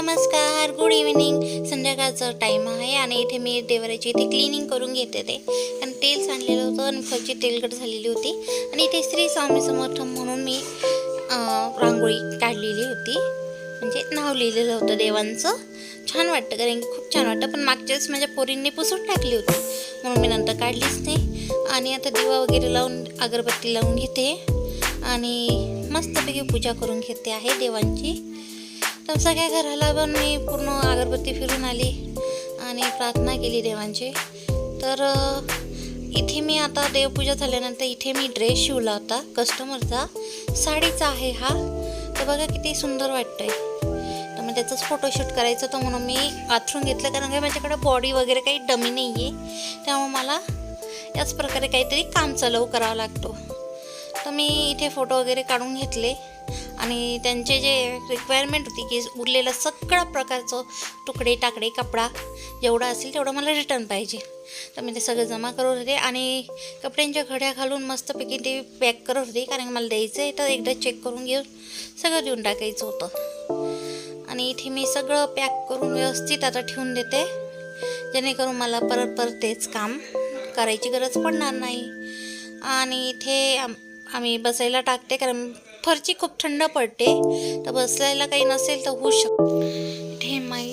नमस्कार good evening संध्याकाळचा time आहे आणि इथे मी देवराची इथे क्लिनिंग करून घेते ते. कारण तेल सांडलेलं होतं आणि फळची तेलकट झालेली होती. आणि इथे श्री स्वामी समर्थ म्हणून मी रांगोळी काढलेली होती. म्हणजे नाव लिहिलेलं होतं देवांचं. छान वाटतं कारण की खूप छान वाटतं. पण मागच्या वेळेस माझ्या पोरींनी पुसून टाकली होती. म्हणून मी नंतर काढलीच नाही. आणि आता दिवा वगैरे लावून अगरबत्ती लावून घेते. आणि मस्तपैकी पूजा करून घेते आहे देवांची. तर सगळ्या घराला पण मी पूर्ण अगरबत्ती फिरून आली आणि प्रार्थना केली देवांची. तर इथे मी आता देवपूजा झाल्यानंतर इथे मी ड्रेस शिवला होता कस्टमरचा साडीचा आहे हा. तर बघा किती सुंदर वाटतंय. तर मग त्याचाच फोटोशूट करायचं होतं म्हणून मी आथरून घेतलं कारण काही माझ्याकडे बॉडी वगैरे काही डमी नाही आहे त्यामुळे मला याच प्रकारे काहीतरी काम चालू करावं लागतो. तर मी इथे फोटो वगैरे काढून घेतले. आणि त्यांचे जे रिक्वायरमेंट होती की उरलेलं सगळं प्रकारचं तुकडे टाकडे कपडा जेवढा असेल तेवढं मला रिटर्न पाहिजे. तर मी ते सगळं जमा करत होते आणि कपड्यांच्या घड्या घालून मस्तपैकी ते पॅक करत होते कारण मला द्यायचं आहे तर एकदा चेक करून घेऊन सगळं देऊन टाकायचं होतं. आणि इथे मी सगळं पॅक करून व्यवस्थित आता ठेवून देते. जेणेकरून मला परत परत तेच काम करायची गरज पडणार नाही. आणि इथे आम आम्ही बसायला टाकते कारण फरची खूप थंड पडते. तर बसायला काही नसेल तर होऊ शकते इथे माई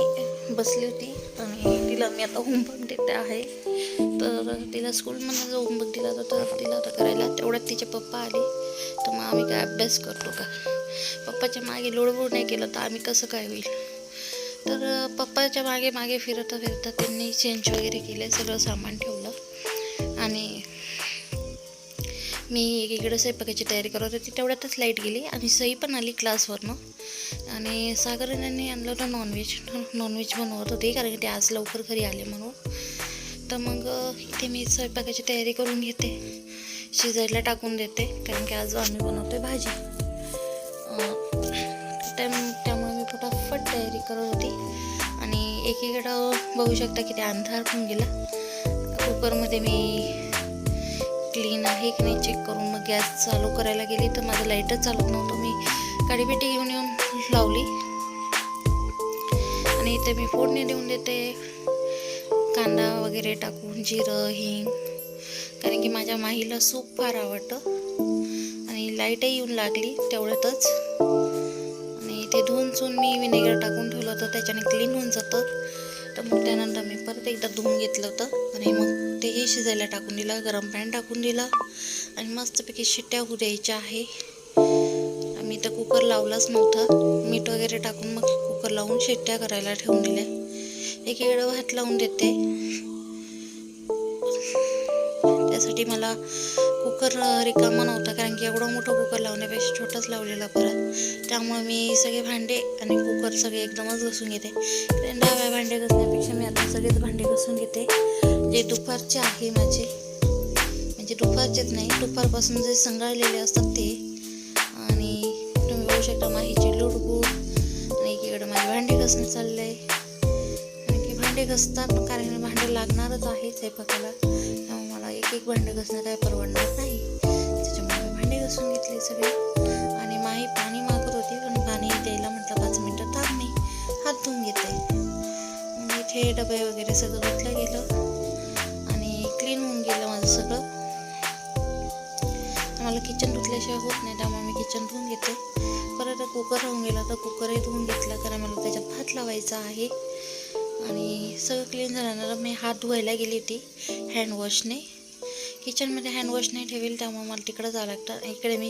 बसली होती. आणि तिला मी आता होमवर्क देते आहे. तर तिला स्कूलमधनं जो होमवर्क दिला होता तर तिला तर करायला तेवढ्यात तिचे पप्पा आले. तर मग आम्ही काय अभ्यास करतो का? पप्पाच्या मागे लोडबोड नाही केलं तर आम्ही कसं काय होईल? तर पप्पाच्या मागे मागे फिरता फिरता त्यांनी चेंज वगैरे केले सगळं सामान ठेवलं. मी एकीकडे स्वयंपाकाची तयारी करत होती तेवढ्यातच लाइट गेली आणि सई पण आली क्लासवरनं आणि सागर यांनी आणलं होतं नॉनव्हेज नॉनव्हेज बनवत होते कारण की ते आज लवकर घरी आले म्हणून. तर मग इथे मी स्वयंपाकाची तयारी करून घेते. शिजायला टाकून देते कारण की आज आम्ही बनवतोय भाजी. त्या त्यामुळे मी फटाफट तयारी करत होती. आणि एकीकडं बघू शकता की ते अंधार पण गेला. कुकरमध्ये मी आहे की नाही चेक करून मग गॅस चालू करायला गेली तर माझं लाईटच चालत नव्हतं. मी काडीपेटी घेऊन येऊन लावली. आणि इथे मी फोडणी देऊन देते. कांदा वगैरे टाकून जिरं हिंग. कारण की माझ्या माहीला सूप फार आवडतं. आणि लाईटही येऊन लागली तेवढ्यातच. आणि ते धुवून चून मी विनेगर टाकून ठेवलं होतं त्याच्याने क्लीन होऊन जातं. तर मग त्यानंतर मी परत एकदा धुवून घेतलं होतं. आणि मग तेही शिजायला टाकून दिलं गरम पाणी टाकून दिलं आणि मस्तपैकी शिट्ट्या होऊ द्यायच्या आहे. मी तर कुकर लावलाच नव्हता. मीठ वगैरे टाकून मग कुकर लावून शिट्ट्या करायला ठेवून दिल्या. एकीकडे भात लावून देते. त्यासाठी मला कुकर रिकामा नव्हता कारण की एवढं मोठं कुकर लावण्यापेक्षा छोटाच लावलेला परत त्यामुळे मी सगळे भांडे आणि कुकर सगळे एकदमच घसून घेते. डाव्या भांडे घसण्यापेक्षा मी आता सगळेच भांडे घसून घेते. जे दुपारचे आहे माझे म्हणजे दुपारचेच नाही दुपारपासून जे संगाळलेले असतात ते. आणि तुम्ही बघू शकता माहीची लुडबू आणि एकीकडे माझे भांडे घसणं चाललं. आहे कारण की भांडे घसतात कारण भांडं लागणारच आहे स्वयंपाकाला त्यामुळे मला एक एक भांडे घसणं काय परवडणार नाही. त्याच्यामुळे मी भांडे घसून घेतले सगळे. आणि माही पाणी मागत होती पण पाणी द्यायला म्हटलं पाच मिनटं थांब मी हात धुवून घेते. मग इथे डबे वगैरे सगळं धुतलं गेलं. त्याशिवाय होत नाही त्यामुळे मी किचन धुवून घेते. परत कुकर होऊन गेला तर कुकरही धुवून घेतला कारण मला त्याच्यात भात लावायचा आहे. आणि सगळं क्लीन झाल्यानंतर मी हात धुवायला गेली होती हँडवॉशने किचनमध्ये हँडवॉश नाही ठेवेल त्यामुळे मला तिकडं जावं लागतं. इकडे मी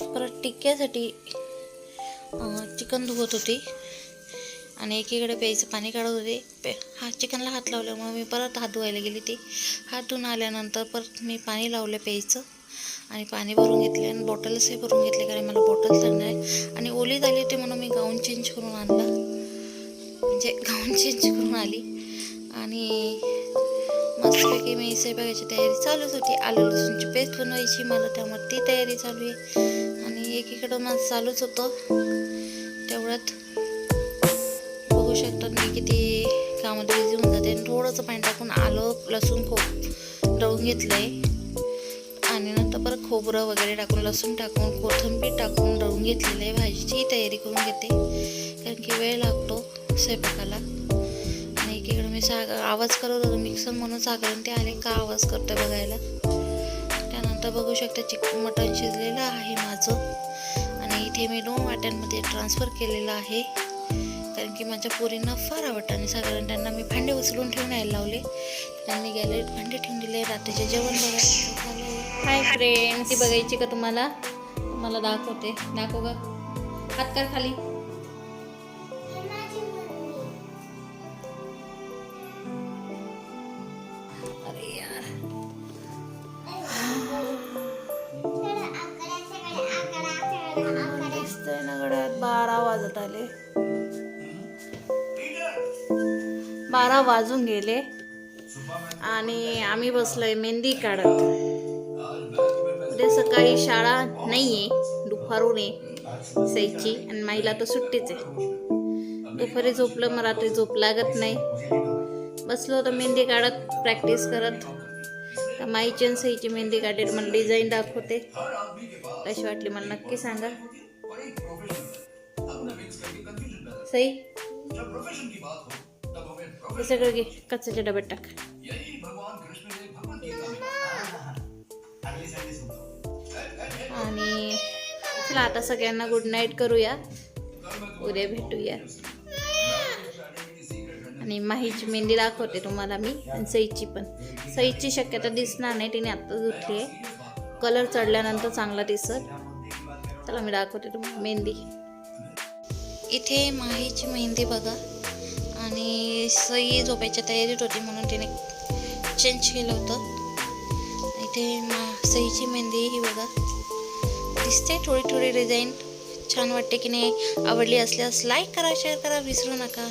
परत टिक्क्यासाठी चिकन धुवत होती. आणि एकीकडे प्यायचं पाणी काढत होते. पे हा चिकनला हात लावल्यामुळे मी परत हात धुवायला गेली ती हात धुवून आल्यानंतर परत मी पाणी लावलं प्यायचं. आणि पाणी भरून घेतले आणि बॉटल्सही भरून घेतले कारण मला बॉटल्स लागणार आहे आणि ओली आली होती म्हणून मी गाऊन चेंज करून आणला. म्हणजे गाऊन चेंज करून आली. आणि मस्तपैकी मी स्वयंपाकाची तयारी चालूच होती. आलू लसूणची पेस्ट बनवायची. मला त्यामुळे ती तयारी चालू आहे. आणि एकीकडं माझं चालूच होतं. तेवढ्यात बघू शकतात मी किती कामामध्ये बिझी होऊन जाते. आणि थोडंसं पाणी टाकून आलं लसूण खूप दळून घेतलं आहे खोबरं वगैरे टाकून लसूण टाकून कोथिंबीर टाकून रवून घेतलेलं आहे. भाजीची तयारी करून घेते. कारण की वेळ लागतो स्वयंपाकाला. आणि एकीकडे मी साग आवाज करत होतो. मिक्सर म्हणून सागरण ते आले. का आवाज करतोय बघायला? त्यानंतर बघू शकता चिकन मटण शिजलेलं आहे माझं. आणि इथे मी दोन वाट्यांमध्ये ट्रान्सफर केलेलं आहे. कारण की माझ्या पोरींना फार आवडतं. आणि साधारण त्यांना मी भांडे उचलून ठेवून यायला लावले. त्यांनी गॅलरीत भांडे ठेवून दिले. रात्रीचे जेवण बघायला हाय फ्रेंड ती बघायची का तुम्हाला? मला दाखवते. दाखव ग. हात कर खाली. अरे यार. दिसतंय ना गड्यात बारा वाजत आले. बारा वाजून गेले. आणि आम्ही बसलोय मेहंदी काढत. सकाळी शाळा नाहीये दुपारून आहे सईची आणि माईला तर सुट्टीच आहे. दुपारी झोपलं मग रात्री झोप लागत नाही. बसलो तर मेहंदी काढत प्रॅक्टिस करत. तर माईची आणि सईची मेहंदी काढेल मला डिझाईन दाखवते. कशी वाटली मला नक्की सांगा. सई हे सगळं घे कच्च्याच्या डब्यात टाक. चला आता सगळ्यांना गुड नाईट करूया. उद्या भेटूया. आणि माहीची मेहंदी दाखवते तुम्हाला मी आणि सईची पण. सईची शक्यता दिसणार नाही तिने आत्ताच उठली आहे. कलर चढल्यानंतर चांगला दिसत. चला मी दाखवते तुम्हाला मेहंदी. इथे माहीची मेहंदी बघा. आणि सई झोपायच्या तयारीत होती म्हणून तिने चेंज केलं होतं. इथे मा सईची मेहंदी ही बघा. दिसते. थोडी थोडी डिझाईन छान वाटते की नाही. आवडली असल्यास लाईक करा शेअर करा विसरू नका.